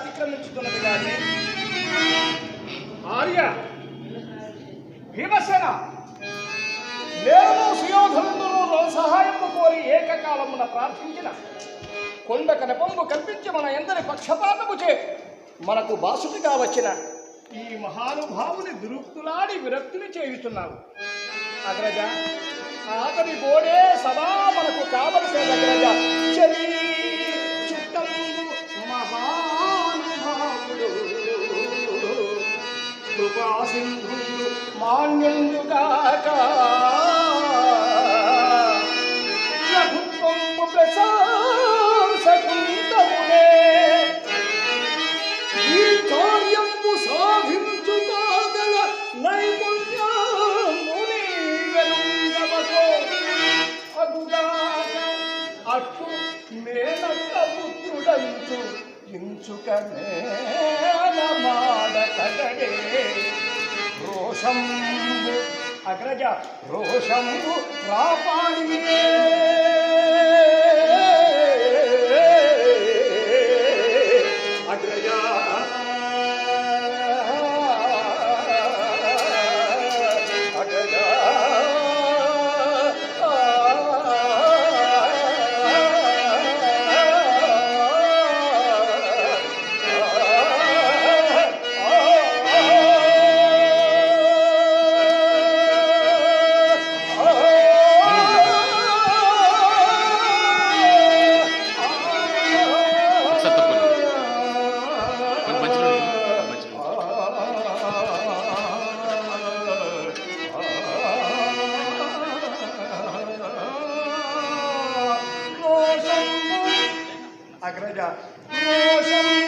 అతిక్రమించుతున్నది కానీ ఆర్య భీమసేన నేను సుయోధనుడు సహాయము కోరి ఏకకాలమున ప్రార్థించిన కొండ కనపంపు కల్పించి మన ఎందరి పక్షపాతము చే మనకు బాసుటిగా వచ్చిన ఈ మహానుభావుని దురుక్తులాడి విరక్తిని చేయుచున్నావు. అగ్రజ అతని గోడే సదా మనకు కావలసిన అగ్రజ. కృపాసింధు మాన్యుండుగాక ప్రభుత్వము ప్రశంసకుంతమునే ఈ కార్యము సాధించుకోగల నైపుణ్యముని వెలుంగవతో అగుగాక అట్టు మేనక్క పుత్రుడంచు ఇంచుక మాడకగడే రోషంబు అగ్రజ రోషంబు రాపాడియే అగ్రజ రోషంబు